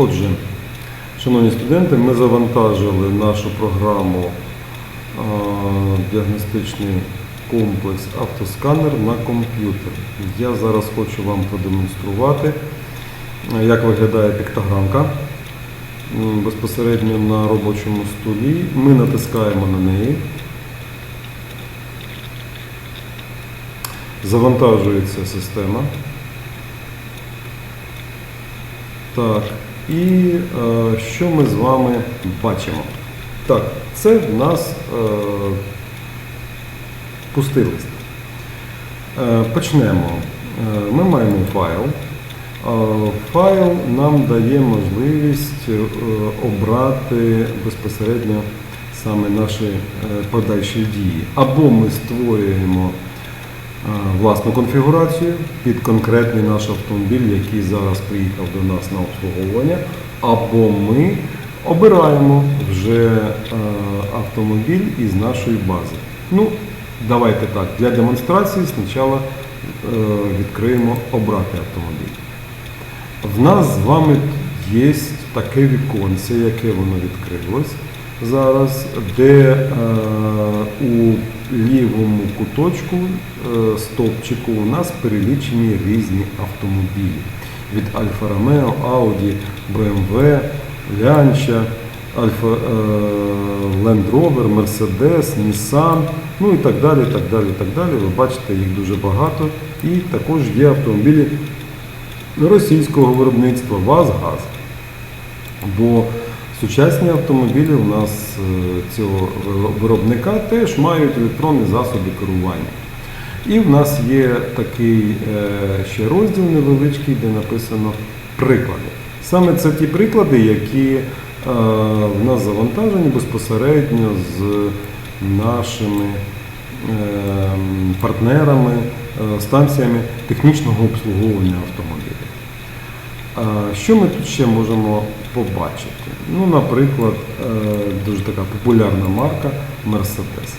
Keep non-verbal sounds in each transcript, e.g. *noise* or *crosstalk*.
Отже, шановні студенти, ми завантажили нашу програму діагностичний комплекс автосканер на комп'ютер. Я зараз хочу вам продемонструвати, як виглядає піктограмка безпосередньо на робочому столі. Ми натискаємо на неї. Завантажується система. Так, і е, що ми з вами бачимо? Так, це в нас е, пустий лист. Е, почнемо. Ми маємо файл. Файл нам дає можливість обрати безпосередньо саме наші подальші дії. Або ми створюємо власну конфігурацію під конкретний наш автомобіль, який зараз приїхав до нас на обслуговування, або ми обираємо вже е, автомобіль із нашої бази. Ну, давайте так, для демонстрації спочатку е, відкриємо обрати автомобіль. В нас з вами є таке віконце, яке воно відкрилось зараз, де е, у лівому куточку е, стовпчику у нас перелічені різні автомобілі. Від Альфа Ромео, Audi, BMW, Lancia, Альфа е, Land Rover, Mercedes, Nissan, ну і так далі, так далі, так далі. Ви бачите, їх дуже багато. І також є автомобілі російського виробництва ВАЗ-ГАЗ. Бо сучасні автомобілі у нас е, цього виробника теж мають електронні засоби керування. І в нас є такий е, ще розділ невеличкий, де написано приклади. Саме це ті приклади, які е, в нас завантажені безпосередньо з нашими партнерами, станціями технічного обслуговування автомобілів. Що ми тут ще можемо побачити? Ну, наприклад, е, дуже така популярна марка Mercedes.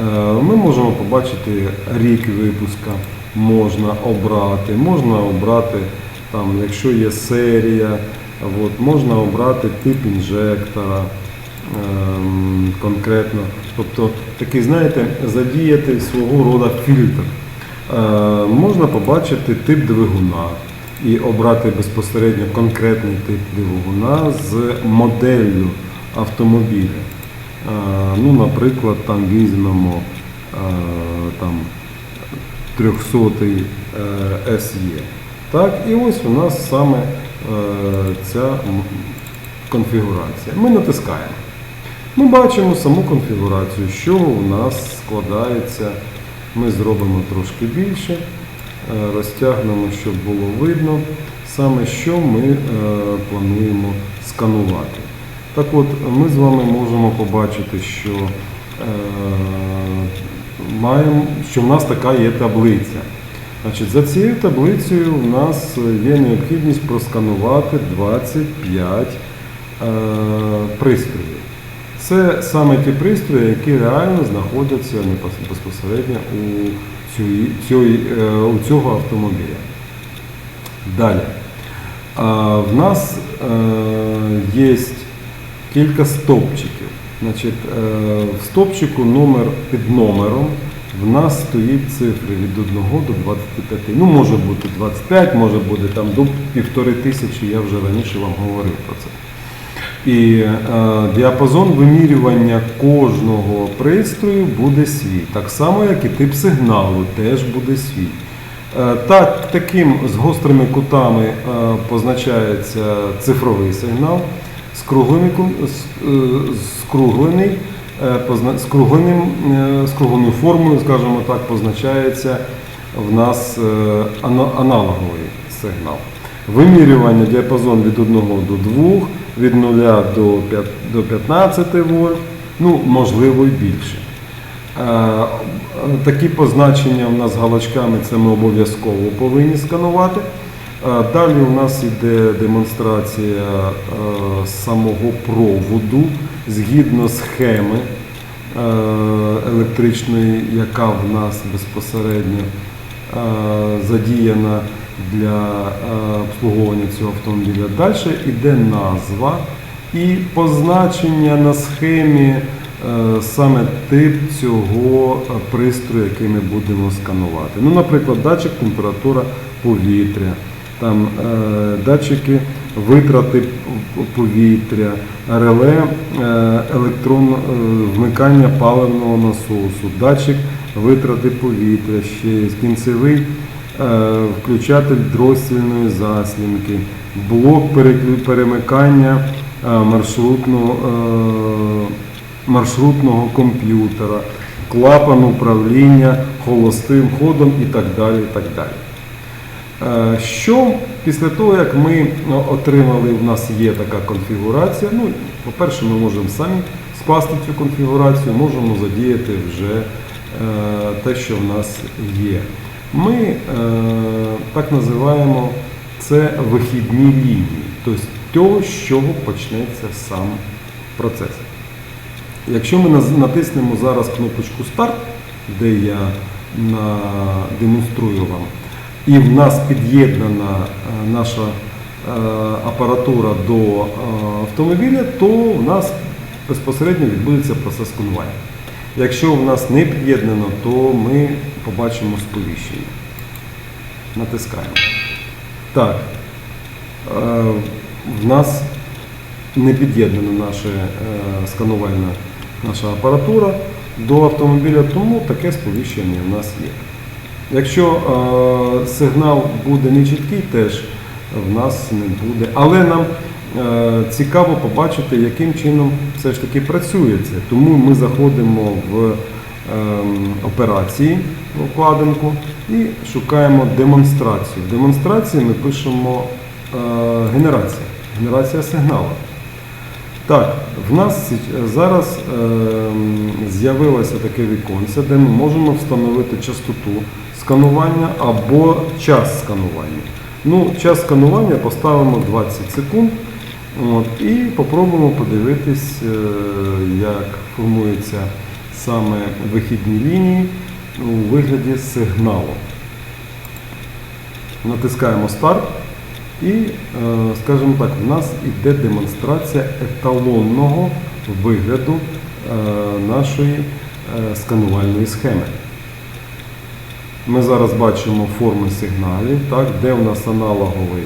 Е, Ми можемо побачити рік випуска, можна обрати, можна обрати, там, якщо є серія, от, можна обрати тип інжектора ем, конкретно. Тобто такий, знаєте, задіяти свого роду фільтр. Е, Можна побачити тип двигуна і обрати безпосередньо конкретний тип двигуна з моделлю автомобіля. Е, Ну, наприклад, там візьмемо е, там 300 е, SE. Так, і ось у нас саме ця конфігурація. Ми натискаємо. Ми бачимо саму конфігурацію, що у нас складається. Ми зробимо трошки більше, розтягнемо, щоб було видно, саме що ми е, плануємо сканувати. Так от, ми з вами можемо побачити, що, е, маємо, що в нас така є таблиця. Значить, за цією таблицею у нас є необхідність просканувати 25 е, пристроїв. Це саме ті пристрої, які реально знаходяться безпосередньо у, е, у цього автомобіля. Далі. В нас е, є кілька стовпчиків. Значить, е, в стовпчику номер під номером в нас стоїть цифри від 1 до 25. Ну, може бути 25, може бути там до півтори тисячі, я вже раніше вам говорив про це. І е, діапазон вимірювання кожного пристрою буде свій. Так само, як і тип сигналу теж буде свій. Е, так, таким з гострими кутами е, позначається цифровий сигнал, скруглений, скруглений, е, скругленим, е, скругленою формою, скажімо так, позначається в нас е, аналоговий сигнал. Вимірювання діапазон від 1 до 2, від 0 до п'ят- до 15 вольт, ну, можливо, і більше. Е, Такі позначення в нас галочками це ми обов'язково повинні сканувати. Е, Далі у нас йде демонстрація е, самого проводу згідно схеми електричної, яка в нас безпосередньо задіяна. Для е, обслуговування цього автомобіля. Далі йде назва і позначення на схемі е, саме тип цього е, пристрою, який ми будемо сканувати. Ну, наприклад, датчик температура повітря, там датчики витрати повітря, реле електрон вмикання паливного насосу, датчик витрати повітря, ще кінцевий включатель дросільної заслінки, блок перемикання е, маршрутного, е, маршрутного комп'ютера, клапан управління холостим ходом і так далі. І так далі. Е, Що після того, як ми отримали, в нас є така конфігурація. Ну, по-перше, ми можемо самі скласти цю конфігурацію, можемо задіяти вже е, те, що в нас є. Ми е, так називаємо це вихідні лінії, тобто того, з чого почнеться сам процес. Якщо ми натиснемо зараз кнопочку Старт, де я на- демонструю вам, і в нас під'єднана е, наша е, апаратура до е, автомобіля, то в нас безпосередньо відбудеться процес сканування. Якщо в нас не під'єднано, то ми побачимо сповіщення. Натискаємо. Так, е, в нас не під'єднана наша е, сканувальна наша апаратура до автомобіля, тому таке сповіщення в нас є. Якщо е, сигнал буде нечіткий, теж в нас не буде. Але нам цікаво побачити, яким чином все ж таки працює це. Тому ми заходимо в ем, операції вкладинку і шукаємо демонстрацію. В демонстрації ми пишемо е, генерація, генерація сигналу. Так, в нас зараз ем, з'явилося таке віконце, де ми можемо встановити частоту сканування або час сканування. Ну, час сканування поставимо 20 секунд от, і попробуємо подивитись, е, як формуються саме вихідні лінії у вигляді сигналу. Натискаємо старт. І, е, скажімо так, в нас іде демонстрація еталонного вигляду е, нашої сканувальної схеми. Ми зараз бачимо форми сигналів, так, де у нас аналоговий,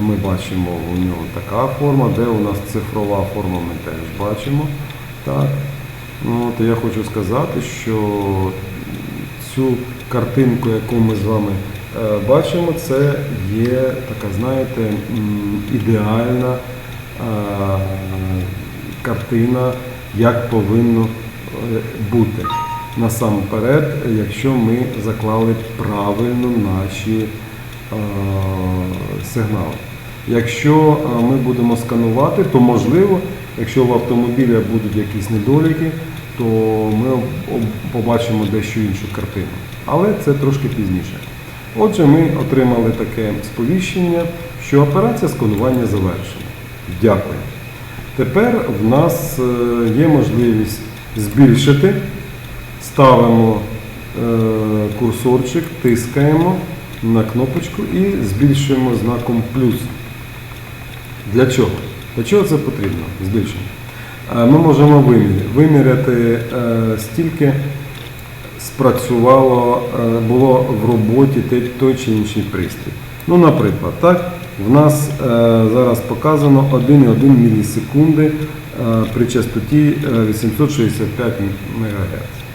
ми бачимо у нього така форма, де у нас цифрова форма, ми теж бачимо. Так. Ну, от я хочу сказати, що цю картинку, яку ми з вами е, бачимо, це є така, знаєте, ідеальна е, картина, як повинно е, бути. Насамперед, якщо ми заклали правильно наші е, сигнали. Якщо е, ми будемо сканувати, то можливо, якщо в автомобіля будуть якісь недоліки, то ми об- об- побачимо дещо іншу картину. Але це трошки пізніше. Отже, ми отримали таке сповіщення, що операція сканування завершена. Дякую. Тепер в нас е, є можливість збільшити. Ставимо курсорчик, тискаємо на кнопочку і збільшуємо знаком плюс. Для чого? Для чого це потрібно? Збільшення. Е, Ми можемо виміряти, е, стільки спрацювало, е, було в роботі той чи інший пристрій. Ну, наприклад, так, в нас зараз показано 1,1 мілісекунди при частоті е, 865 МГц.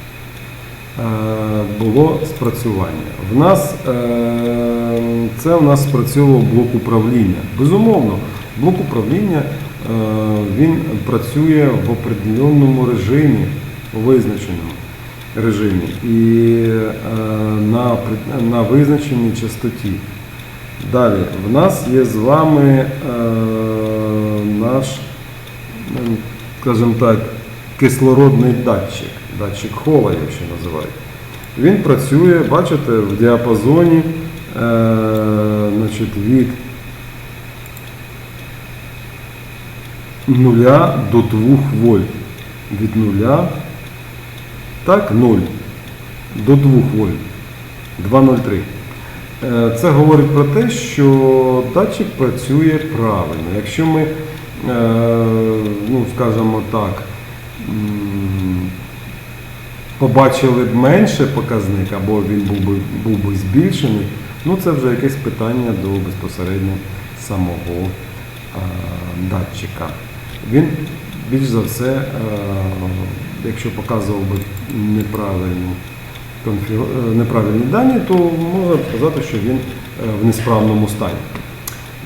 Е, було спрацювання. В нас е, це у нас спрацьовував блок управління. Безумовно, блок управління е, він працює в определеному режимі, визначеному режимі і на, на визначеній частоті. Далі, в нас є з вами наш, скажімо так, кислородний датчик, датчик хола, його ще називають. Він працює, бачите, в діапазоні е, значить, від 0 до 2 вольт. Від 0, так, 0 до 2 вольт. 2,03. Е, Це говорить про те, що датчик працює правильно. Якщо ми, е, ну, скажімо так, побачили б менше показник, або він був би, був би збільшений, ну це вже якесь питання до безпосередньо самого е, датчика. Він більш за все, е, якщо показував би неправильну е, неправильні дані, то можна сказати, що він е, в несправному стані.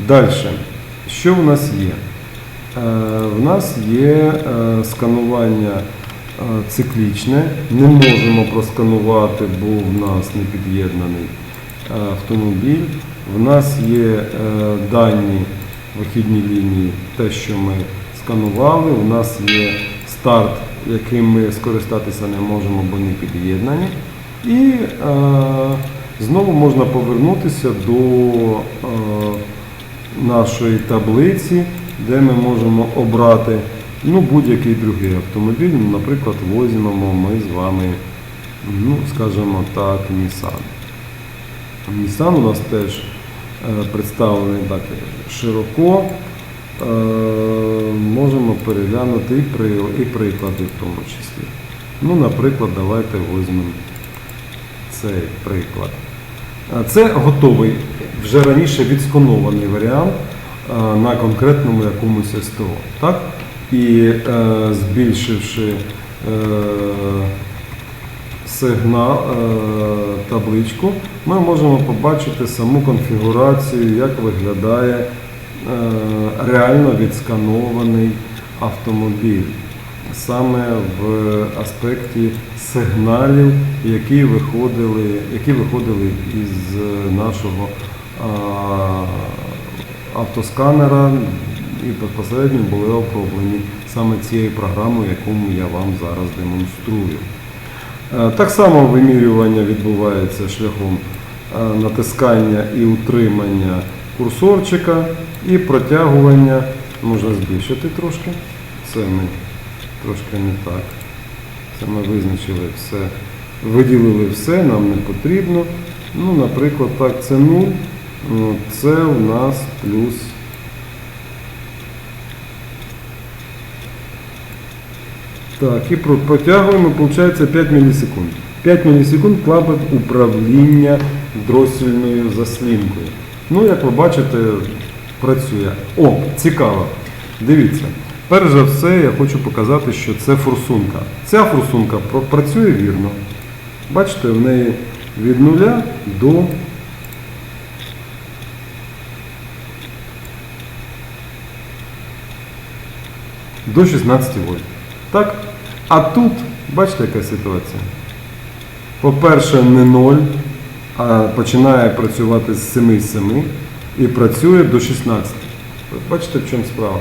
Далі, що в нас є? Е, В нас є сканування циклічне. Не можемо просканувати, бо в нас не під'єднаний е, автомобіль. В нас є е, дані вихідні лінії, те, що ми сканували. У нас є старт, яким ми скористатися не можемо, бо не під'єднані. І е, знову можна повернутися до е, нашої таблиці, де ми можемо обрати ну, будь-який другий автомобіль. Ну, Наприклад, візьмемо ми з вами, ну, скажімо так, Nissan. Nissan у нас теж е, представлений так широко. Е, можемо переглянути і, приклади в тому числі. Ну, наприклад, давайте візьмемо цей приклад. Е, Це готовий, вже раніше відсканований варіант на конкретному якомусь СТО. Так? І е, збільшивши е, сигнал, е, табличку, ми можемо побачити саму конфігурацію, як виглядає реально відсканований автомобіль. Саме в аспекті сигналів, які виходили, які виходили із нашого автосканера і безпосередньо були оброблені саме цією програмою, яку я вам зараз демонструю. Е, Так само вимірювання відбувається шляхом е, натискання і утримання курсорчика і протягування. Можна збільшити трошки. Це ми трошки не так. Це ми визначили все, виділили все, нам не потрібно. Ну, наприклад, так, це 0. Ну, Це у нас плюс. Так, і про- протягуємо, виходить 5 мілісекунд. 5 мілісекунд клапан управління дросільною заслінкою. Ну, як ви бачите, працює. О, цікаво. Дивіться. Перш за все, я хочу показати, що це форсунка. Ця форсунка працює вірно. Бачите, в неї від нуля до до 16 вольт. Так? А тут, бачите, яка ситуація? По-перше, не 0, а починає працювати з 7,7 і працює до 16. Бачите, в чому справа?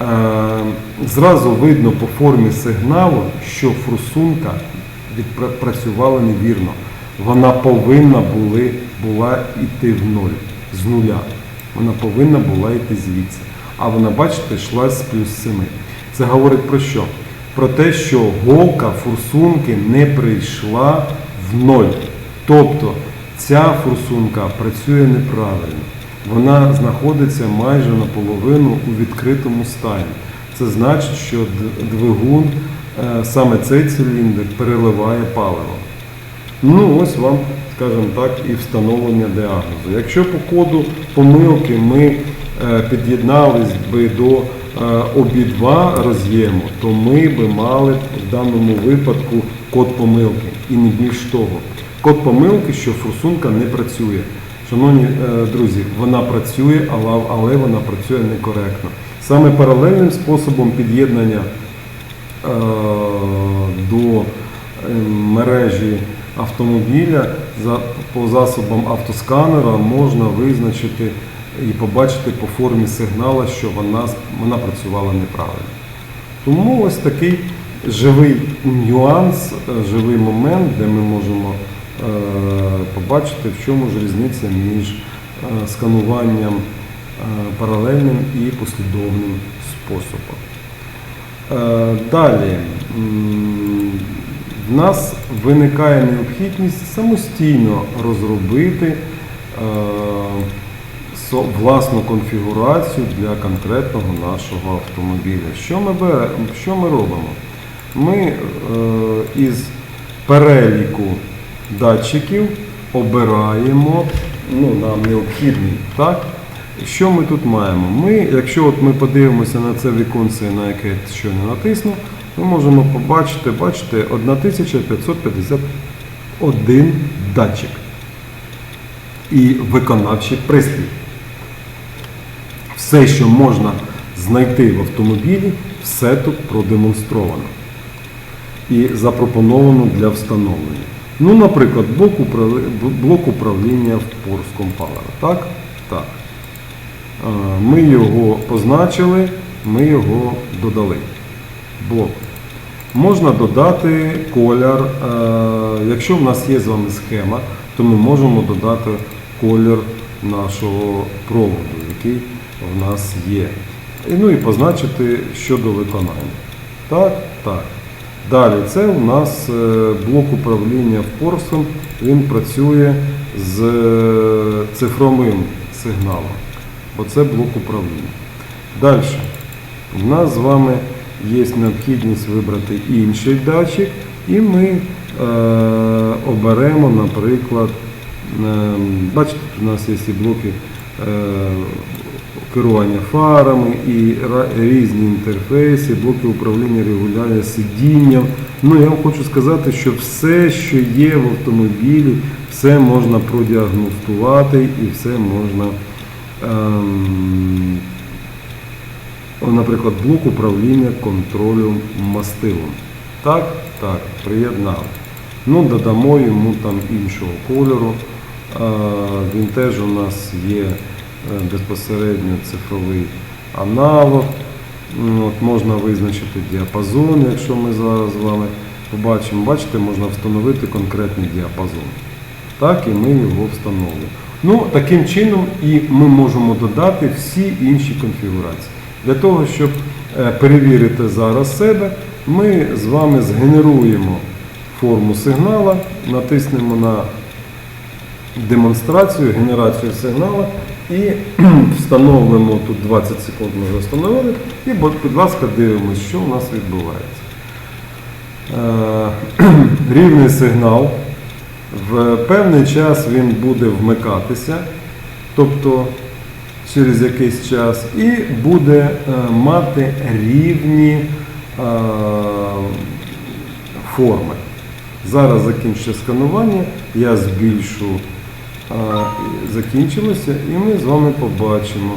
Е, Зразу видно по формі сигналу, що форсунка відпра- працювала невірно. Вона повинна були, була йти в ноль, з нуля. Вона повинна була йти звідси. А вона, бачите, йшла з плюс 7. Це говорить про що? Про те, що голка форсунки не прийшла в ноль. Тобто ця форсунка працює неправильно. Вона знаходиться майже наполовину у відкритому стані. Це значить, що двигун, е, саме цей циліндр, переливає паливо. Ну, ось вам, скажімо так, і встановлення діагнозу. Якщо по коду помилки ми е, під'єднались би до обидва роз'єму, то ми би мали в даному випадку код помилки. І не більш того. Код помилки, що форсунка не працює. Шановні е, друзі, вона працює, але, вона працює некоректно. Саме паралельним способом під'єднання е, до е, мережі автомобіля по засобам автосканера можна визначити і побачити по формі сигнала, що вона, вона працювала неправильно. Тому ось такий живий нюанс, е, живий момент, де ми можемо е, побачити, в чому ж різниця між е, скануванням паралельним і послідовним способом. Далі в нас виникає необхідність самостійно розробити власну конфігурацію для конкретного нашого автомобіля. Що ми, бере, що ми робимо? Ми е, із переліку датчиків обираємо ну, нам необхідний. Так? Що ми тут маємо? Ми, якщо от ми подивимося на це віконце, на яке я щойно натиснув, ми можемо побачити, бачите, 1551 датчик і виконавчий пристрій. Все, що можна знайти в автомобілі, все тут продемонстровано і запропоновано для встановлення. Ну, наприклад, блок, управлі- блок управління в Porsche Compower. Так? Так. Ми його позначили, ми його додали. Блок. Можна додати колір. е, Якщо в нас є з вами схема, то ми можемо додати колір нашого проводу, який в нас є. І, Ну і позначити щодо виконання. Так, так. Далі, це у нас е, блок управління в Порсом. Він працює з е, цифровим сигналом. Оце блок управління. Далі. У нас з вами є необхідність вибрати інший датчик, і ми е, оберемо, наприклад, е, бачите, у нас є і блоки керування фарами, і різні інтерфейси, блоки управління регулювання сидінням. Ну, я вам хочу сказати, що все, що є в автомобілі, все можна продіагностувати і все можна. ем, Наприклад, блок управління контролю мастилом. Так, так, приєднали. Ну, додамо йому там іншого кольору. Він теж у нас є е, безпосередньо цифровий аналог. От можна визначити діапазон, якщо ми зараз з вами побачимо. Бачите, можна встановити конкретний діапазон. Так, і ми його встановлюємо. Ну, таким чином і ми можемо додати всі інші конфігурації. Для того, щоб е, перевірити зараз себе, ми з вами згенеруємо форму сигнала, натиснемо на демонстрацію, генерацію сигнала і *clears throat* встановимо тут 20 секунд ми встановили. І, будь ласка, дивимося, що у нас відбувається. Е, *clears throat* Рівний сигнал. В певний час він буде вмикатися, тобто через якийсь час, і буде е, мати рівні е, форми. Зараз закінчиться сканування, я збільшу, закінчилося, і ми з вами побачимо,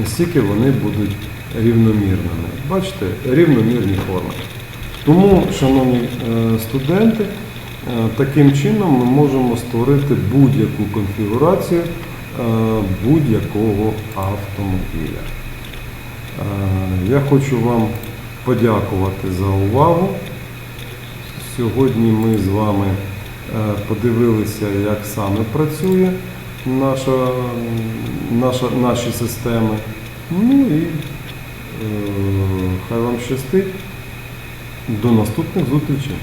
наскільки вони будуть рівномірними. Бачите, рівномірні форми. Тому, шановні е, студенти, е, таким чином ми можемо створити будь-яку конфігурацію е, будь-якого автомобіля. Я хочу вам подякувати за увагу. Сьогодні ми з вами подивилися, як саме працює наша, наша, наші системи. Ну і е, хай вам щастить. До наступних зустрічей.